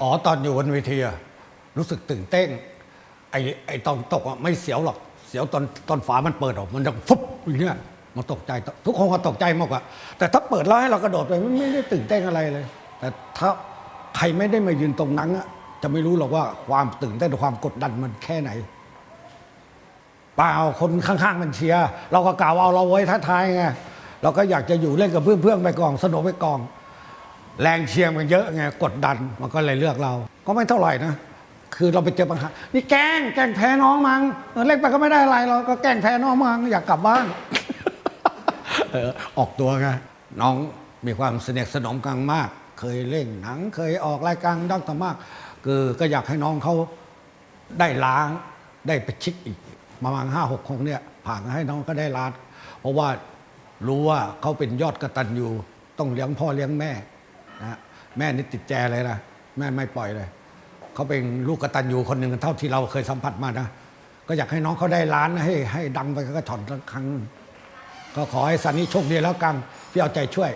อ๋อตอนอยู่บนเวทีอะรู้สึกตื่นเต้น ไอ้ไอ้ตอนตกอะไม่เสียวหรอก เสียวตอนตอนฝามันเปิดออก มันจะฟุบอย่างเงี้ยมันตกใจทุกคนก็ตกใจมากกว่าแต่ถ้าเปิดแล้วให้เรากระโดดไปไม่ได้ตื่นเต้นอะไรเลย แต่ถ้าใครไม่ได้มายืนตรงนั้นอะจะไม่รู้หรอกว่าความตื่นเต้นความกดดันมันแค่ไหนเปล่าคนข้างๆมันเชียร์เราก็กล่าวเอาเราไว้ท้าทายไงเราก็อยากจะอยู่เล่นกับเพื่อนๆไปกองสนุกไปกอง แรงเชียร์มันเยอะไงกดดันมันก็เลยเลือกเรา ก็ไม่เท่าไหร่นะคือเราไปเจอปัญหานี่แกล้งแกล้งแพ้น้องมังเออเล่นไปก็ไม่ได้อะไรเราก็แกล้งแพ้น้องมังอยากกลับบ้านเออออกตัวไงน้องมีความสนิทสนมกันมาก เคยเล่นหนัง เคยออกรายการดังต่อมาก คือก็อยากให้น้องเขาได้ล้างได้ไปชิกอีกประมาณห้าหกคนเนี่ยผ่านให้น้องก็ได้ล้างเพราะว่ารู้ว่าเขาเป็นยอดกระตันอยู่ต้องเลี้ยงพ่อเลี้ยงแม่ นะแม่นี่ติดแจเลยนะแม่ไม่ปล่อยเลยเขาเป็นลูกกตัญญูคนหนึ่งเท่าที่เราเคยสัมผัสมานะก็อยากให้น้องเขาได้ล้านให้ให้ดังไปก็ถอนสักครั้งก็ขอให้สันนี้โชคดีแล้วกันพี่เอาใจช่วย